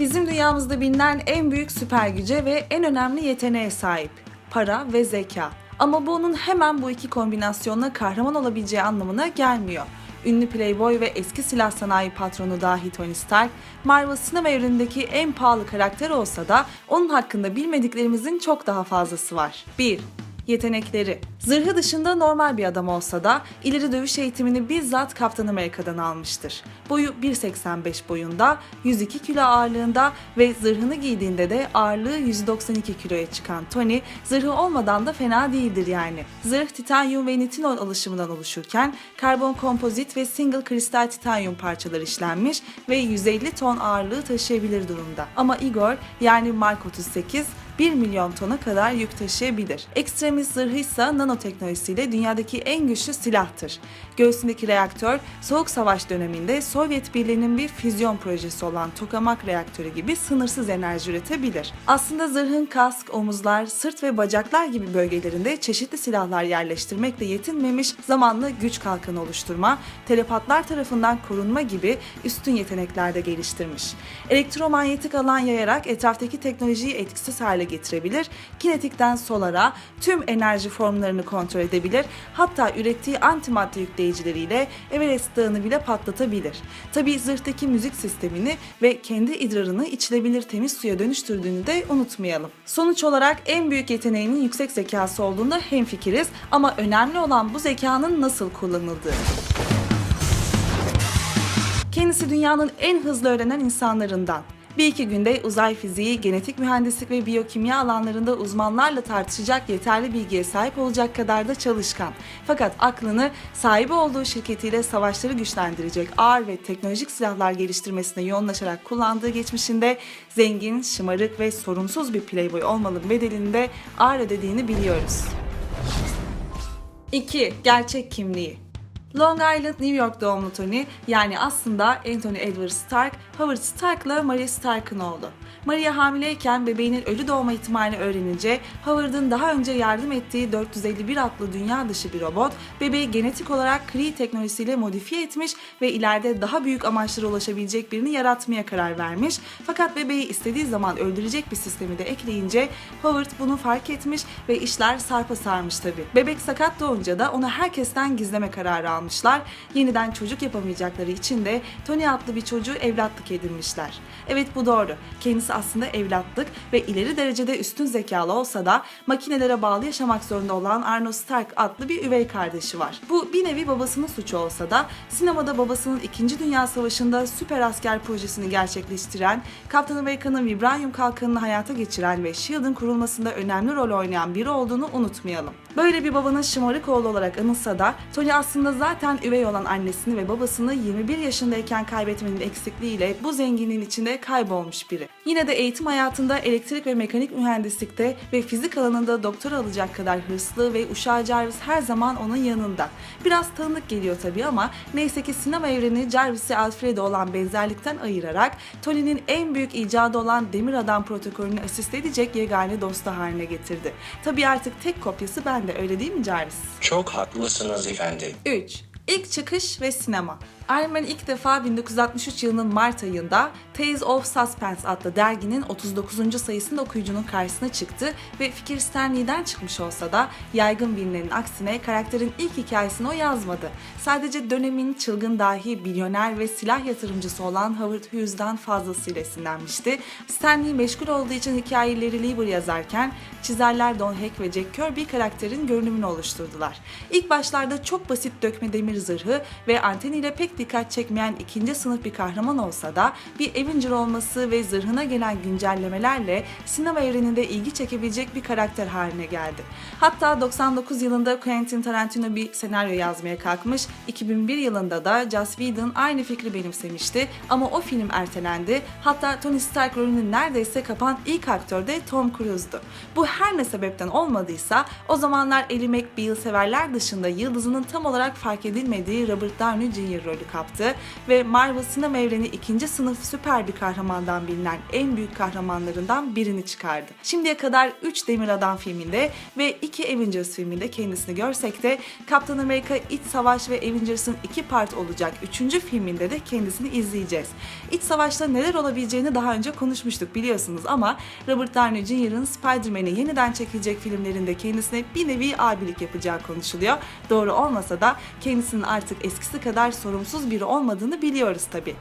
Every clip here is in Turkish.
Bizim dünyamızda bilinen en büyük süper güce ve en önemli yeteneğe sahip. Para ve zeka. Ama bu onun hemen bu iki kombinasyonla kahraman olabileceği anlamına gelmiyor. Ünlü playboy ve eski silah sanayi patronu dahi Tony Stark, Marvel sinema evrenindeki en pahalı karakter olsa da onun hakkında bilmediklerimizin çok daha fazlası var. 1. Yetenekleri. Zırhı dışında normal bir adam olsa da ileri dövüş eğitimini bizzat Kaptan Amerika'dan almıştır. Boyu 1.85 boyunda, 102 kilo ağırlığında ve zırhını giydiğinde de ağırlığı 192 kiloya çıkan Tony, zırhı olmadan da fena değildir yani. Zırh titanyum ve nitinol alışımından oluşurken karbon kompozit ve single kristal titanyum parçaları işlenmiş ve 150 ton ağırlığı taşıyabilir durumda. Ama Igor yani Mark 38 1 milyon tona kadar yük taşıyabilir. Extremis zırhı ise nanoteknolojisiyle dünyadaki en güçlü silahtır. Göğsündeki reaktör, Soğuk Savaş döneminde Sovyet Birliği'nin bir füzyon projesi olan tokamak reaktörü gibi sınırsız enerji üretebilir. Aslında zırhın kask, omuzlar, sırt ve bacaklar gibi bölgelerinde çeşitli silahlar yerleştirmekle yetinmemiş, zamanla güç kalkanı oluşturma, telepatlar tarafından korunma gibi üstün yetenekler de geliştirmiş. Elektromanyetik alan yayarak etraftaki teknolojiyi etkisiz hale getirebilir, kinetikten solara, tüm enerji formlarını kontrol edebilir, hatta ürettiği antimadde yükleyicileriyle Everest Dağı'nı bile patlatabilir. Tabi zırhtaki müzik sistemini ve kendi idrarını içilebilir temiz suya dönüştürdüğünü de unutmayalım. Sonuç olarak en büyük yeteneğinin yüksek zekası olduğunda hemfikiriz ama önemli olan bu zekanın nasıl kullanıldığı. Kendisi dünyanın en hızlı öğrenen insanlarından. Bir iki günde uzay fiziği, genetik mühendislik ve biyokimya alanlarında uzmanlarla tartışacak yeterli bilgiye sahip olacak kadar da çalışkan. Fakat aklını sahibi olduğu şirketiyle savaşları güçlendirecek ağır ve teknolojik silahlar geliştirmesine yoğunlaşarak kullandığı geçmişinde zengin, şımarık ve sorumsuz bir playboy olmanın bedelini de ağır ödediğini biliyoruz. 2. Gerçek kimliği Long Island, New York doğumlu Tony, yani aslında Anthony Edward Stark, Howard Stark'la Maria Stark'ın oğlu. Maria hamileyken bebeğinin ölü doğma ihtimalini öğrenince Howard'ın daha önce yardım ettiği 451 adlı dünya dışı bir robot, bebeği genetik olarak Kree teknolojisiyle modifiye etmiş ve ileride daha büyük amaçlara ulaşabilecek birini yaratmaya karar vermiş. Fakat bebeği istediği zaman öldürecek bir sistemi de ekleyince Howard bunu fark etmiş ve işler sarpa sarmış tabi. Bebek sakat doğunca da onu herkesten gizleme kararı almışlar. Yeniden çocuk yapamayacakları için de Tony adlı bir çocuğu evlatlık edinmişler. Evet bu doğru. Kendisi aslında evlatlık ve ileri derecede üstün zekalı olsa da makinelere bağlı yaşamak zorunda olan Arno Stark adlı bir üvey kardeşi var. Bu bir nevi babasının suçu olsa da sinemada babasının 2. Dünya Savaşı'nda süper asker projesini gerçekleştiren, Kaptan Amerika'nın vibranyum kalkanını hayata geçiren ve SHIELD'ın kurulmasında önemli rol oynayan biri olduğunu unutmayalım. Böyle bir babanın şımarık oğlu olarak anılsa da Tony aslında zaten üvey olan annesini ve babasını 21 yaşındayken kaybetmenin eksikliğiyle bu zenginliğin içinde kaybolmuş biri. Yine de eğitim hayatında elektrik ve mekanik mühendislikte ve fizik alanında doktora alacak kadar hırslı ve uşağı Jarvis her zaman onun yanında. Biraz tanıdık geliyor tabii ama neyse ki sinema evreni Jarvis'e Alfred'e olan benzerlikten ayırarak Tony'nin en büyük icadı olan Demir Adam protokolünü asist edecek yegane dostu haline getirdi. Tabii artık tek kopyası bende öyle değil mi Jarvis? Çok haklısınız efendim. 3. İlk çıkış ve sinema. Iron ilk defa 1963 yılının Mart ayında Tales of Suspense adlı derginin 39. sayısında okuyucunun karşısına çıktı ve fikir Stan Lee'den çıkmış olsa da yaygın bilinenin aksine karakterin ilk hikayesini o yazmadı. Sadece dönemin çılgın dahi, milyoner ve silah yatırımcısı olan Howard Hughes'dan fazlasıyla esinlenmişti. Stan Lee meşgul olduğu için hikayeleri Lieber yazarken çizerler Don Heck ve Jack Kirby karakterin görünümünü oluşturdular. İlk başlarda çok basit dökme demir zırhı ve anteniyle pek dikkat çekmeyen ikinci sınıf bir kahraman olsa da bir Avenger olması ve zırhına gelen güncellemelerle sinema evreninde ilgi çekebilecek bir karakter haline geldi. Hatta 99 yılında Quentin Tarantino bir senaryo yazmaya kalkmış, 2001 yılında da Joss Whedon aynı fikri benimsemişti ama o film ertelendi. Hatta Tony Stark rolünü neredeyse kapan ilk aktör de Tom Cruise'du. Bu her ne sebepten olmadıysa o zamanlar Ellie McBeal severler dışında yıldızının tam olarak fark edilmediği Robert Downey Jr. rolü ödülü kaptı ve Marvel sinema evreni ikinci sınıf süper bir kahramandan bilinen en büyük kahramanlarından birini çıkardı. Şimdiye kadar 3 Demir Adam filminde ve 2 Avengers filminde kendisini görsek de Kaptan Amerika İç Savaş ve Avengers'ın iki part olacak 3. filminde de kendisini izleyeceğiz. İç Savaş'ta neler olabileceğini daha önce konuşmuştuk biliyorsunuz ama Robert Downey Jr.'ın Spider-Man'i yeniden çekilecek filmlerinde kendisine bir nevi abilik yapacağı konuşuluyor. Doğru olmasa da kendisinin artık eskisi kadar sorumsuz biri olmadığını biliyoruz tabii.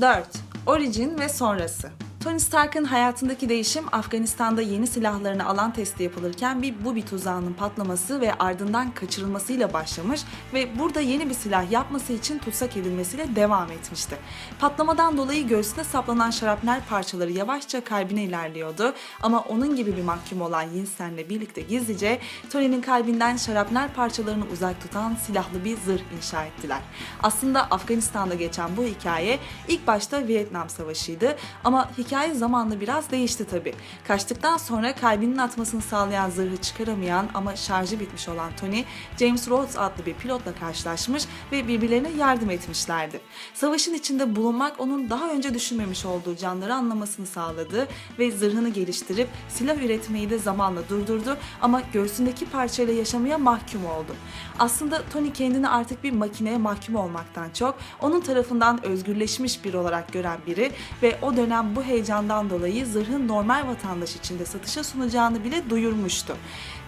4. Origin ve sonrası. Tony Stark'ın hayatındaki değişim Afganistan'da yeni silahlarını alan testi yapılırken bir bubi tuzağının patlaması ve ardından kaçırılmasıyla başlamış ve burada yeni bir silah yapması için tutsak edilmesiyle devam etmişti. Patlamadan dolayı göğsüne saplanan şarapnel parçaları yavaşça kalbine ilerliyordu ama onun gibi bir mahkum olan Yinsen'le birlikte gizlice Tony'nin kalbinden şarapnel parçalarını uzak tutan silahlı bir zırh inşa ettiler. Aslında Afganistan'da geçen bu hikaye ilk başta Vietnam Savaşı'ydı ama hikaye zamanla biraz değişti tabi. Kaçtıktan sonra kalbinin atmasını sağlayan zırhı çıkaramayan ama şarjı bitmiş olan Tony, James Rhodes adlı bir pilotla karşılaşmış ve birbirlerine yardım etmişlerdi. Savaşın içinde bulunmak onun daha önce düşünmemiş olduğu canları anlamasını sağladı ve zırhını geliştirip silah üretmeyi de zamanla durdurdu ama göğsündeki parçayla yaşamaya mahkum oldu. Aslında Tony kendini artık bir makineye mahkum olmaktan çok onun tarafından özgürleşmiş biri olarak gören biri ve o dönem bu heyecandan dolayı zırhın normal vatandaş içinde satışa sunacağını bile duyurmuştu.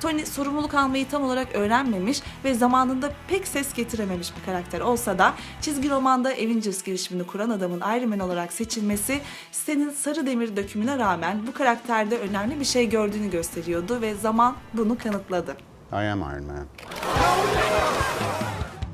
Tony sorumluluk almayı tam olarak öğrenmemiş ve zamanında pek ses getirememiş bir karakter olsa da çizgi romanda Avengers girişimini kuran adamın Iron Man olarak seçilmesi Stan'in sarı demir dökümüne rağmen bu karakterde önemli bir şey gördüğünü gösteriyordu ve zaman bunu kanıtladı. I am Iron Man.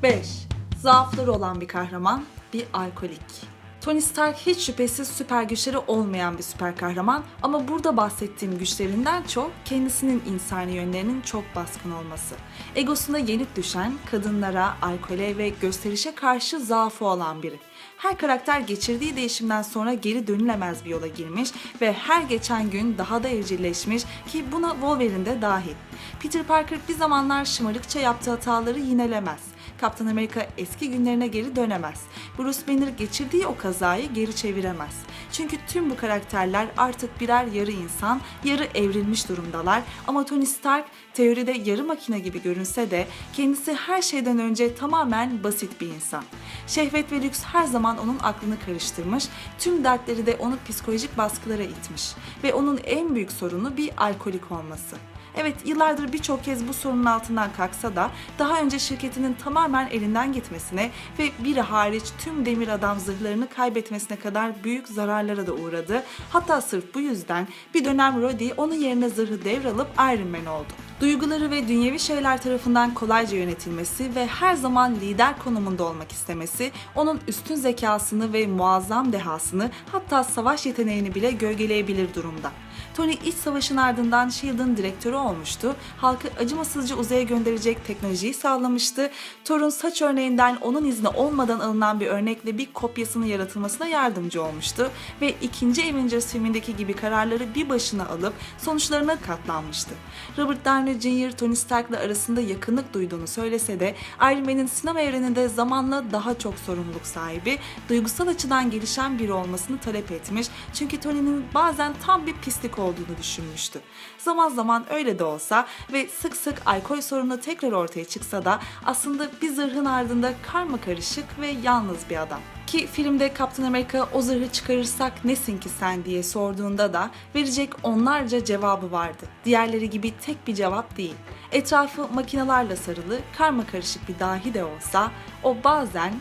5. Zaafları olan bir kahraman, bir alkolik. Tony Stark hiç şüphesiz süper güçleri olmayan bir süper kahraman ama burada bahsettiğim güçlerinden çok kendisinin insani yönlerinin çok baskın olması. Egosuna yenik düşen, kadınlara, alkole ve gösterişe karşı zaafı olan biri. Her karakter geçirdiği değişimden sonra geri dönülemez bir yola girmiş ve her geçen gün daha da evcilleşmiş ki buna Wolverine de dahil. Peter Parker bir zamanlar şımarıkça yaptığı hataları yinelemez. Kaptan Amerika eski günlerine geri dönemez. Bruce Banner geçirdiği o kazayı geri çeviremez. Çünkü tüm bu karakterler artık birer yarı insan, yarı evrilmiş durumdalar ama Tony Stark teoride yarı makine gibi görünse de kendisi her şeyden önce tamamen basit bir insan. Şehvet ve lüks her zaman onun aklını karıştırmış, tüm dertleri de onu psikolojik baskılara itmiş ve onun en büyük sorunu bir alkolik olması. Evet yıllardır birçok kez bu sorunun altından kalksa da daha önce şirketinin tamamen elinden gitmesine ve biri hariç tüm demir adam zırhlarını kaybetmesine kadar büyük zararlara da uğradı. Hatta sırf bu yüzden bir dönem Roddy onun yerine zırhı devralıp Iron Man oldu. Duyguları ve dünyevi şeyler tarafından kolayca yönetilmesi ve her zaman lider konumunda olmak istemesi onun üstün zekasını ve muazzam dehasını hatta savaş yeteneğini bile gölgeleyebilir durumda. Tony iç savaşın ardından S.H.I.E.L.D.'ın direktörü olmuştu. Halkı acımasızca uzaya gönderecek teknolojiyi sağlamıştı. Thor'un saç örneğinden onun izni olmadan alınan bir örnekle bir kopyasının yaratılmasına yardımcı olmuştu. Ve ikinci Avengers filmindeki gibi kararları bir başına alıp sonuçlarına katlanmıştı. Robert Downey Jr. Tony Stark'la arasında yakınlık duyduğunu söylese de Iron Man'in sinema evreninde zamanla daha çok sorumluluk sahibi, duygusal açıdan gelişen biri olmasını talep etmiş. Çünkü Tony'nin bazen tam bir pislik olduğunu düşünmüştü. Zaman zaman öyle de olsa ve sık sık alkol sorunu tekrar ortaya çıksa da aslında bir zırhın ardında karma karışık ve yalnız bir adam. Ki filmde Kaptan Amerika o zırhı çıkarırsak nesin ki sen diye sorduğunda da verecek onlarca cevabı vardı. Diğerleri gibi tek bir cevap değil. Etrafı makinalarla sarılı, karma karışık bir dahi de olsa o bazen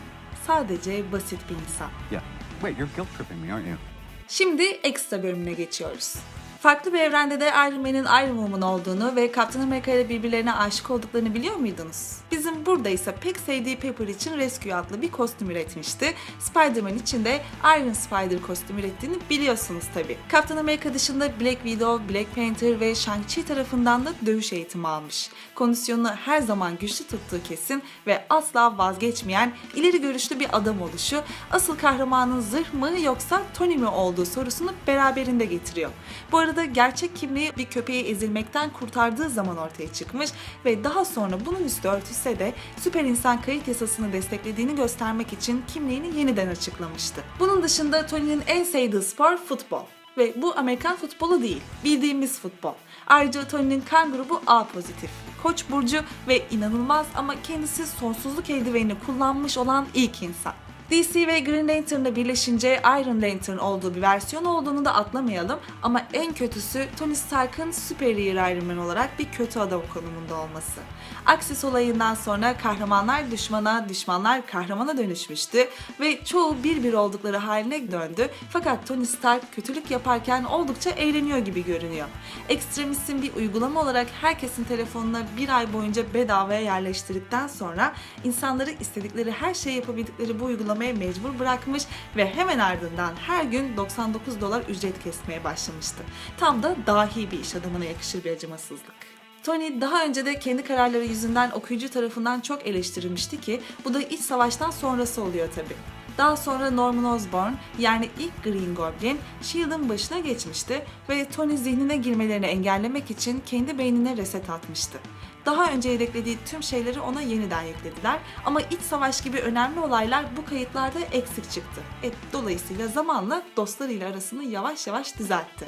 sadece basit bir insan. Yeah. Wait, you're guilt tripping me, aren't you? Şimdi ekstra bölümüne geçiyoruz. Farklı bir evrende de Iron Man'in Iron Woman olduğunu ve Captain America ile birbirlerine aşık olduklarını biliyor muydunuz? Bizim burada ise pek sevdiği Pepper için Rescue adlı bir kostüm üretmişti. Spider-Man için de Iron Spider kostüm ürettiğini biliyorsunuz tabi. Captain America dışında Black Widow, Black Panther ve Shang-Chi tarafından da dövüş eğitimi almış. Kondisyonunu her zaman güçlü tuttuğu kesin ve asla vazgeçmeyen ileri görüşlü bir adam oluşu asıl kahramanın zırh mı yoksa Tony mi olduğu sorusunu beraberinde getiriyor. Bu arada arada gerçek kimliği bir köpeği ezilmekten kurtardığı zaman ortaya çıkmış ve daha sonra bunun üstü örtülse de süper insan kayıt yasasını desteklediğini göstermek için kimliğini yeniden açıklamıştı. Bunun dışında Tony'nin en sevdiği spor futbol. Ve bu Amerikan futbolu değil, bildiğimiz futbol. Ayrıca Tony'nin kan grubu A pozitif. Koç burcu ve inanılmaz ama kendisi sonsuzluk eldivenini kullanmış olan ilk insan. DC ve Green Lantern'la birleşince Iron Lantern olduğu bir versiyon olduğunu da atlamayalım ama en kötüsü Tony Stark'ın Superior Iron Man olarak bir kötü adam konumunda olması. Aksis olayından sonra kahramanlar düşmana, düşmanlar kahramana dönüşmüştü ve çoğu bir bir oldukları haline döndü. Fakat Tony Stark kötülük yaparken oldukça eğleniyor gibi görünüyor. Extremis'in bir uygulama olarak herkesin telefonuna bir ay boyunca bedavaya yerleştirdikten sonra insanları istedikleri her şeyi yapabildikleri bu uygulamaya mecbur bırakmış ve hemen ardından her gün 99 dolar ücret kesmeye başlamıştı. Tam da dahi bir iş adamına yakışır bir acımasızlık. Tony daha önce de kendi kararları yüzünden okuyucu tarafından çok eleştirilmişti ki bu da iç savaştan sonrası oluyor tabi. Daha sonra Norman Osborn yani ilk Green Goblin S.H.I.E.L.D'ın başına geçmişti ve Tony zihnine girmelerini engellemek için kendi beynine reset atmıştı. Daha önce yedeklediği tüm şeyleri ona yeniden yüklediler ama iç savaş gibi önemli olaylar bu kayıtlarda eksik çıktı. E, dolayısıyla zamanla dostlarıyla arasını yavaş yavaş düzeltti.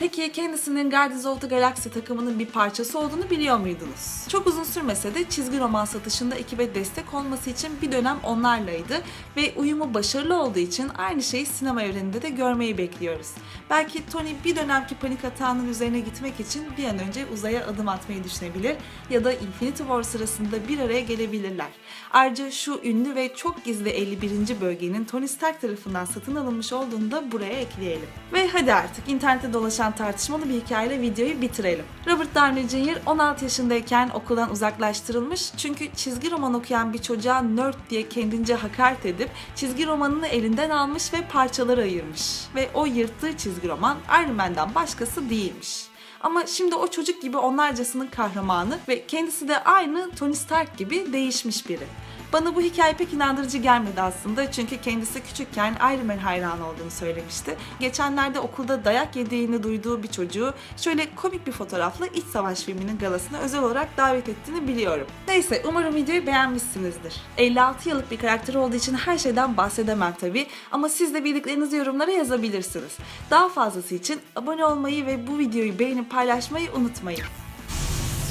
Peki kendisinin Guardians of the Galaxy takımının bir parçası olduğunu biliyor muydunuz? Çok uzun sürmese de çizgi roman satışında ekibe destek olması için bir dönem onlarlaydı ve uyumu başarılı olduğu için aynı şeyi sinema evreninde de görmeyi bekliyoruz. Belki Tony bir dönemki panik atağının üzerine gitmek için bir an önce uzaya adım atmayı düşünebilir ya da Infinity War sırasında bir araya gelebilirler. Ayrıca şu ünlü ve çok gizli 51. bölgenin Tony Stark tarafından satın alınmış olduğunu da buraya ekleyelim. Ve hadi artık internette dolaşan tartışmalı bir hikayeyle videoyu bitirelim. Robert Downey Jr. 16 yaşındayken okuldan uzaklaştırılmış çünkü çizgi roman okuyan bir çocuğa nerd diye kendince hakaret edip çizgi romanını elinden almış ve parçalara ayırmış. Ve o yırttığı çizgi roman Iron Man'den başkası değilmiş. Ama şimdi o çocuk gibi onlarcasının kahramanı ve kendisi de aynı Tony Stark gibi değişmiş biri. Bana bu hikaye pek inandırıcı gelmedi aslında çünkü kendisi küçükken Iron Man hayranı olduğunu söylemişti. Geçenlerde okulda dayak yediğini duyduğu bir çocuğu şöyle komik bir fotoğrafla iç savaş filminin galasına özel olarak davet ettiğini biliyorum. Neyse umarım videoyu beğenmişsinizdir. 56 yıllık bir karakter olduğu için her şeyden bahsedemem tabi ama siz de bildiklerinizi yorumlara yazabilirsiniz. Daha fazlası için abone olmayı ve bu videoyu beğenip paylaşmayı unutmayın.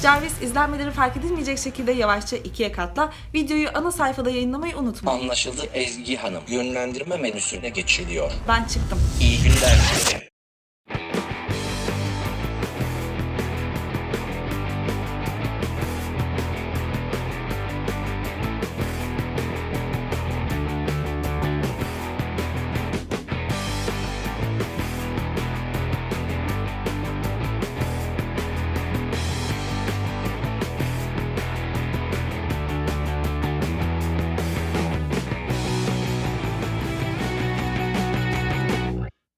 Jarvis izlenmeleri fark edilmeyecek şekilde yavaşça ikiye katla. Videoyu ana sayfada yayınlamayı unutmayın. Anlaşıldı Ezgi Hanım. Yönlendirme menüsüne geçiliyor. Ben çıktım. İyi günler dilerim.